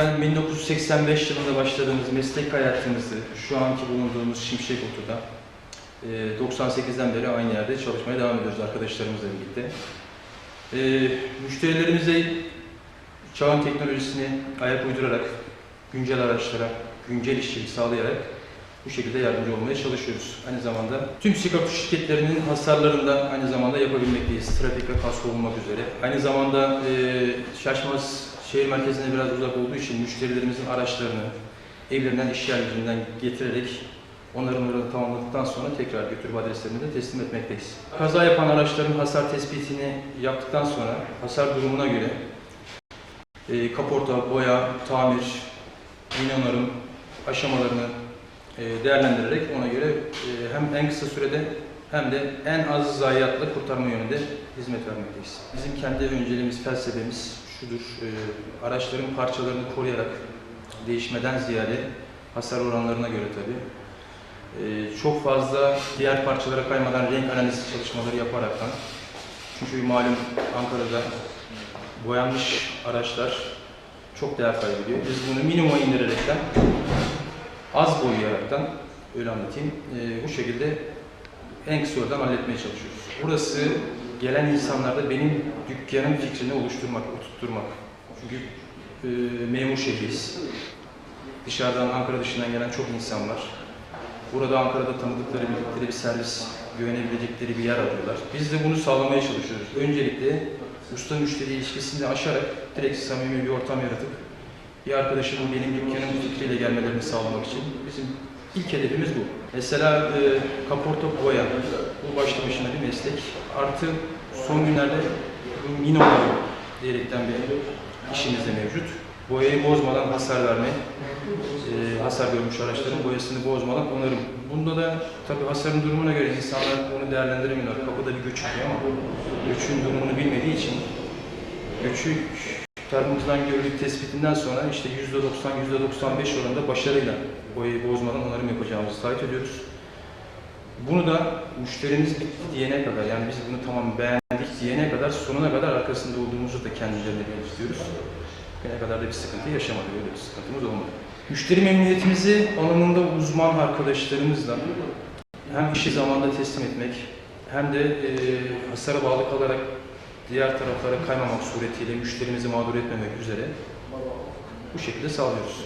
Efendim 1985 yılında başladığımız meslek hayatımızı şu anki bulunduğumuz Şimşek Oto'da e, 98'den beri aynı yerde çalışmaya devam ediyoruz arkadaşlarımızla birlikte. E, Müşterilerimize çağın teknolojisini ayak uydurarak, güncel araçlara, güncel işçilik sağlayarak bu şekilde yardımcı olmaya çalışıyoruz. Aynı zamanda tüm sigorta şirketlerinin hasarlarında aynı zamanda yapabilmekteyiz. Trafik ve kasko olmak üzere. Aynı zamanda e, Şaşmaz şehir merkezine biraz uzak olduğu için müşterilerimizin araçlarını evlerinden, iş yerlerinden getirerek onların orada tamamladıktan sonra tekrar götürüp adreslerine teslim etmekteyiz. Kaza yapan araçların hasar tespitini yaptıktan sonra hasar durumuna göre e, kaporta, boya, tamir, yine onarım aşamalarını e, değerlendirerek ona göre e, hem en kısa sürede hem de en az zayiatla kurtarma yönünde hizmet vermekteyiz. Bizim kendi önceliğimiz, felsefemiz şudur, e, araçların parçalarını koruyarak değişmeden ziyade hasar oranlarına göre tabii e, çok fazla diğer parçalara kaymadan renk analizi çalışmaları yaparaktan çünkü malum Ankara'da boyanmış araçlar çok değer kaybediyor. Biz bunu minimuma indirerekten az boyayaraktan öyle anlatayım. e, bu şekilde en kısa yoldan halletmeye çalışıyoruz. Burası gelen insanlarda benim dükkanın fikrini oluşturmak, oturtturmak. Çünkü e, memur şehriyiz. Dışarıdan, Ankara dışından gelen çok insan var. Burada Ankara'da tanıdıkları, bildikleri bir servis, güvenebilecekleri bir yer arıyorlar. Biz de bunu sağlamaya çalışıyoruz. Öncelikle usta müşteri ilişkisini aşarak direkt samimi bir ortam yaratıp bir arkadaşımın benim dükkanım fikriyle gelmelerini sağlamak için bizim ilk hedefimiz bu. Mesela e, kaporta boya, bu başlı başına bir meslek. Artı son günlerde minolar diyerekten bir işimiz de mevcut. Boyayı bozmadan hasar verme, e, hasar görmüş araçların boyasını bozmadan onarım. Bunda da tabii hasarın durumuna göre insanlar bunu değerlendiremiyorlar. Kapıda bir göçük ama göçün durumunu bilmediği için göçük tarımımızdan görüldük tespitinden sonra işte %90, %95 oranında başarıyla boyayı bozmadan onarım yapacağımızı taahhüt ediyoruz. Bunu da müşterimiz bitti diyene kadar yani biz bunu tamam beğendik diyene kadar sonuna kadar arkasında olduğumuzu da kendilerine belirtiyoruz. Bugüne kadar da bir sıkıntı yaşamadık, öyle bir sıkıntımız olmadı. Müşteri memnuniyetimizi alanında uzman arkadaşlarımızla hem işi zamanında teslim etmek hem de e, hasara bağlı kalarak diğer taraflara kaymamak suretiyle müşterimizi mağdur etmemek üzere bu şekilde sağlıyoruz.